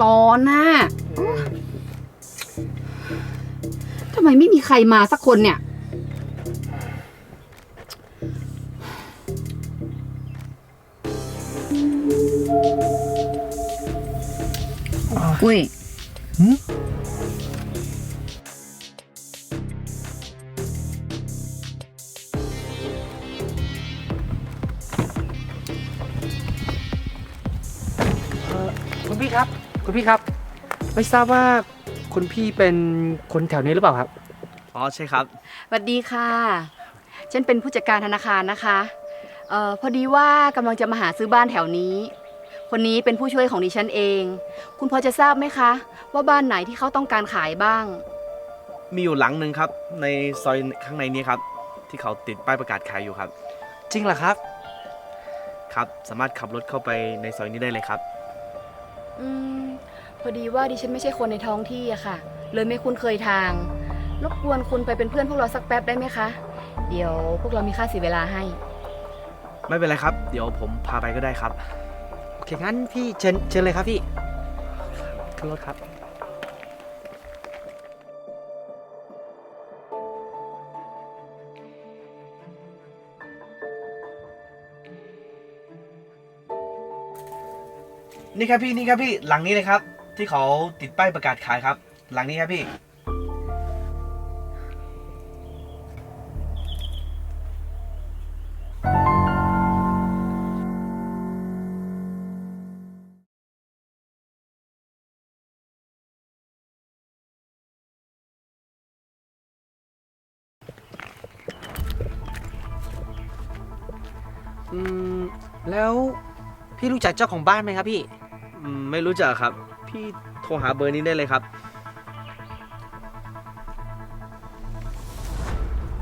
ร้อนน่ะทำไมไม่มีใครมาสักคนเนี่ย กุ้ย ครับคุณพี่ครับ ไม่ทราบว่าคุณพี่เป็นคนแถวนี้หรือเปล่าครับ อ๋อใช่ครับ สวัสดีค่ะ ฉันเป็นผู้จัดการธนาคารนะคะเอ่อพอดีว่ากำลังจะมาหาซื้อบ้านแถวนี้ คนนี้เป็นผู้ช่วยของดิฉันเอง คุณพอจะทราบไหมคะ ว่าบ้านไหนที่เขาต้องการขายบ้าง มีอยู่หลังหนึ่งครับ ในซอยข้างในนี้ครับ ที่เขาติดป้ายประกาศขายอยู่ครับ จริงเหรอครับ ครับ สามารถขับรถเข้าไปในซอยนี้ได้เลยครับ อืม พอดีว่าดิฉันไม่ใช่คนในท้องที่อะค่ะ เลยไม่คุ้นเคยทาง รบกวนคุณไปเป็นเพื่อนพวกเราสักแป๊บได้ไหมคะ เดี๋ยวพวกเรามีค่าเสียเวลาให้ ไม่เป็นไรครับ เดี๋ยวผมพาไปก็ได้ครับ โอเคงั้นพี่เชิญเชิญเลยครับพี่ขึ้นรถครับ นี่ครับพี่นี่ครับพี่หลังนี้เลยครับ ที่เขาติดป้ายประกาศขายครับ หลังนี้ครับพี่ อืม แล้วพี่รู้จักเจ้าของบ้านไหมครับพี่ อืมไม่รู้จักครับ พี่โทรหาเบอร์นี้ได้เลยครับ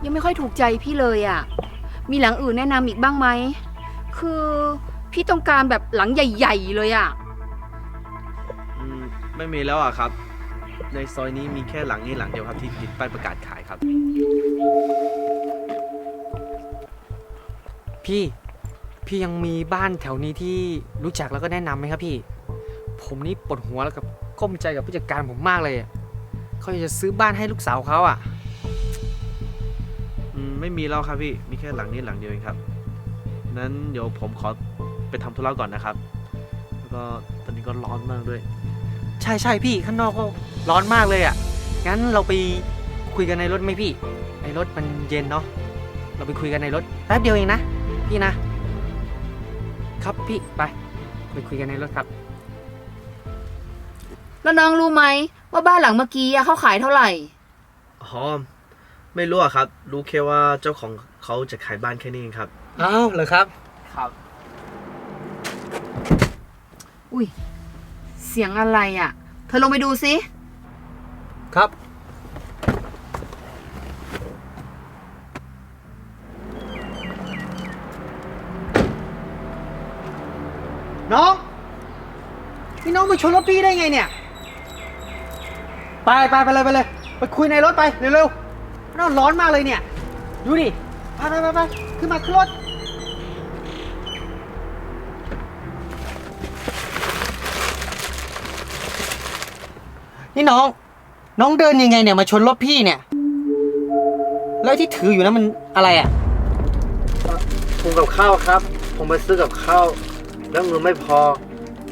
ยังไม่ค่อยถูกใจพี่เลยอะ่ะ มีหลังอื่นแนะนำอีกบ้างไหม คือพี่ต้องการแบบหลังใหญ่ ๆ เลยอะ่ะ อืมไม่มีแล้วอะครับ ในซอยนี้มีแค่หลังนี้หลังเดียวครับที่ติดป้ายประกาศขายครับ พี่ พี่ยังมีบ้านแถวนี้ที่รู้จักแล้วก็แนะนำไหมครับพี่ ผมนี่ปวดหัวแล้วกับก้มใจกับผู้จัดการผมมากเลยอะเขาอยากจะซื้อบ้านให้ลูกสาวเขาอะ อืมไม่มีแล้วครับพี่ มีแค่หลังนี้หลังเดียวเองครับ นั้นเดี๋ยวผมขอไปทำธุระก่อนนะครับ แล้วก็ตอนนี้ก็ร้อนมากด้วย ใช่ใช่พี่ข้างนอกก็ร้อนมากเลยอะ งั้นเราไปคุยกันในรถไหมพี่ ในรถมันเย็นเนาะ เราไปคุยกันในรถแป๊บเดียวเองนะ พี่นะ ครับพี่ไป ไปคุยกันในรถครับ แล้วน้องรู้ไหมว่าบ้านหลังเมื่อกี้อะเขาขายเท่าไหร่ อ๋อไม่รู้อะครับ รู้แค่ว่าเจ้าของเขาจะขายบ้านแค่นี้เองครับ อ้าวเหรอครับ ครับ อุ้ย เสียงอะไรอะ่ะเธอลงไปดูสิครับ น้องนี่น้องมาชนรถพี่ได้ไงเนี่ย ไปไปไปเลยไปเลย ไปคุยในรถไปเร็วๆน่าร้อนมากเลยเนี่ย ดูดิ ไปไปไปไปขึ้นมาขึ้นรถ นี่น้อง น้องเดินยังไงเนี่ยมาชนรถพี่เนี่ย แล้วที่ถืออยู่นั้นมันอะไรอะถุงกับข้าวครับ ผมไปซื้อกับข้าว แล้วเงินไม่พอ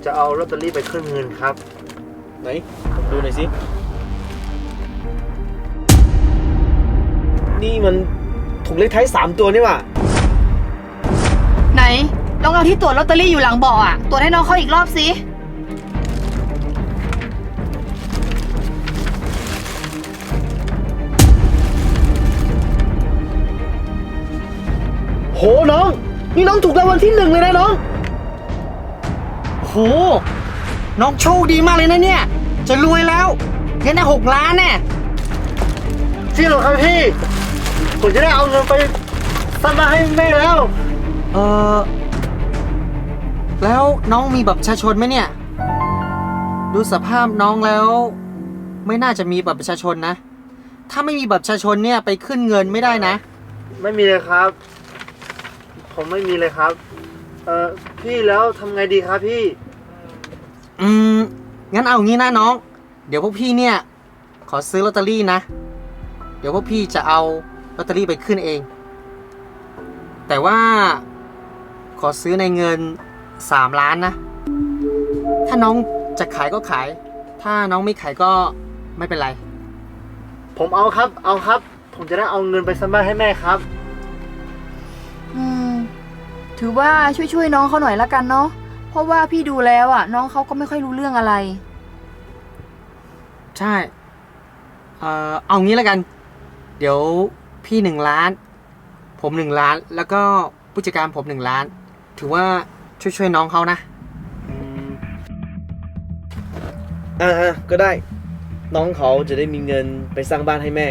จะเอาลอตเตอรี่ไปขึ้นเงินครับ ไหนผมดูหน่อยสิ นี่มันถูกเลขท้ายสามตัวนี่หว่าไหนลองเอาที่ตรวจลอตเตอรี่อยู่หลังเบาะอะตรวจให้น้องเขาอีกรอบสิโหน้อง นี่น้องถูกรางวัลที่หนึ่งเลยนะน้องโหน้องโชคดีมากเลยนะเนี่ย จะรวยแล้วเงินได้หกล้านแน่จริงเหรอครับพี่ ผมจะได้เอาเงินไปสร้างบ้านให้แม่แล้ว เออแล้วน้องมีบัตรประชาชนไหมเนี่ย ดูสภาพน้องแล้ว ไม่น่าจะมีบัตรประชาชนนะ ถ้าไม่มีบัตรประชาชนเนี่ยไปขึ้นเงินไม่ได้นะ ไม่มีเลยครับ ผมไม่มีเลยครับ เออพี่แล้วทำไงดีครับพี่ อืม งั้นเอางี้นะน้อง เดี๋ยวพวกพี่เนี่ย ขอซื้อลอตเตอรี่นะ เดี๋ยวพวกพี่จะเอาลอ ตเตอรี่ไปขึ้นเอง แต่ว่าขอซื้อในเงิน 3 ล้านนะ ถ้าน้องจะขายก็ขาย ถ้าน้องไม่ขายก็ไม่เป็นไร ผมเอาครับ เอาครับ ผมจะได้เอาเงินไปสร้างบ้านให้แม่ครับ อืม ถือว่าช่วยๆน้องเขาหน่อยละกันเนาะ เพราะว่าพี่ดูแล้วอะ น้องเขาก็ไม่ค่อยรู้เรื่องอะไร ใช่ เอ่อ เอางี้แล้วกัน เดี๋ยว พี่หนึ่งล้าน ผมหนึ่งล้าน แล้วก็ผู้จัดการผมหนึ่งล้าน ถือว่าช่วยช่วยๆน้องเขานะอืมอ่าฮะก็ได้ น้องเขาจะได้มีเงินไปสร้างบ้านให้แม่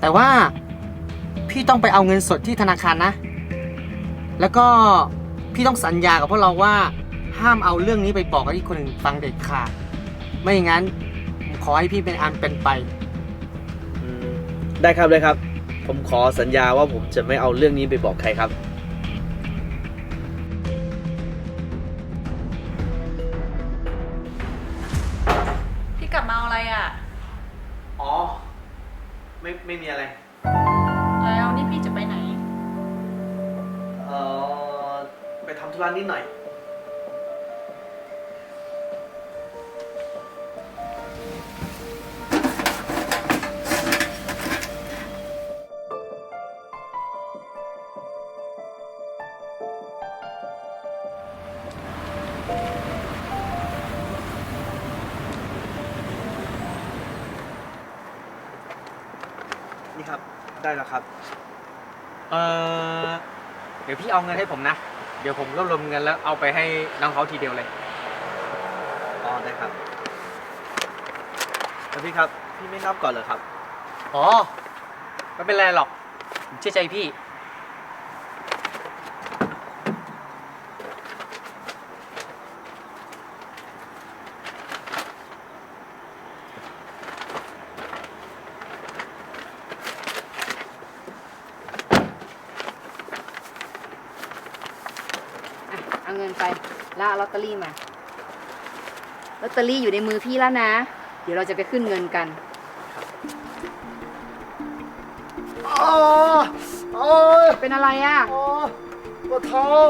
แต่ว่าพี่ต้องไปเอาเงินสดที่ธนาคารนะ แล้วก็พี่ต้องสัญญากับพวกเราว่า ห้ามเอาเรื่องนี้ไปบอกกับที่คนอื่นฟังเด็ดขาด ไม่อย่างนั้นผมขอให้พี่เป็นอันเป็นไปอืม ได้ครับได้ครับ ผมขอสัญญาว่าผมจะไม่เอาเรื่องนี้ไปบอกใครครับ พี่กลับมาเอาอะไรอะ อ๋อ ไม่ไม่มีอะไร แล้วนี่พี่จะไปไหน เอ่อ ไปทำธุระนิดหน่อย ครับ ได้แล้วครับ เออเดี๋ยวพี่เอาเงินให้ผมนะ เดี๋ยวผมรวบรวมเงินแล้วเอาไปให้น้องเขาทีเดียวเลย อ๋อ ได้ครับแล้วพี่ครับ พี่ไม่นับก่อนเหรอครับ อ๋อ ไม่เป็นไรหรอกผมเชื่อใจพี่ อะ เอาเงิน ไปแล้วเอาลอตเตอรี่มาลอตเตอรี่อยู่ในมือพี่แล้วนะ เดี๋ยวเราจะไปขึ้นเงินกันอ๋ออ๋อเป็นอะไรอะอ๋อปวดท้อง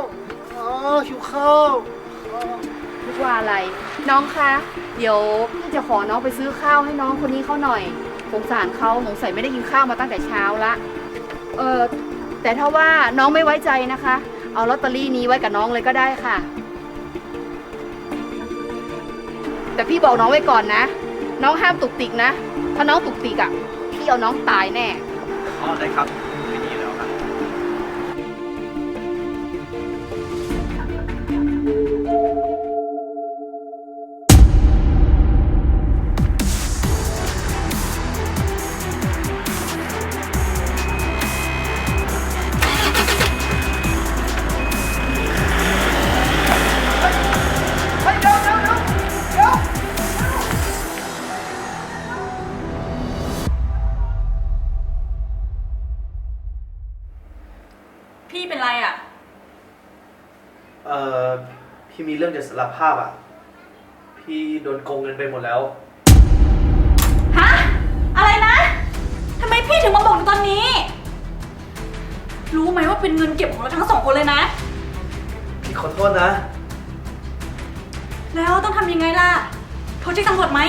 อ๋อหิวข้าวอ๋อนึกว่าอะไร น้องคะ เดี๋ยวพี่จะขอน้องไปซื้อข้าวให้น้องคนนี้เขาหน่อยสงสารเขาสงสัยไม่ได้กินข้าวมาตั้งแต่เช้าละ เออแต่ถ้าว่าน้องไม่ไว้ใจนะคะ เอาลอตเตอรี่นี้ไว้กับน้องเลยก็ได้ค่ะ แต่พี่บอกน้องไว้ก่อนนะ น้องห้ามตุกติกนะ ถ้าน้องตุกติกอะ พี่เอาน้องตายแน่ อ๋อได้ครับ เรื่องจะสารภาพอะ พี่โดนโกงเงินไปหมดแล้ว ฮะ อะไรนะ ทำไมพี่ถึงมาบอกหนูตอนนี้ รู้ไหมว่าเป็นเงินเก็บของเราทั้งสองคนเลยนะ พี่ขอโทษนะ แล้วต้องทำยังไงล่ะ โทรแจ้งตำรวจไหม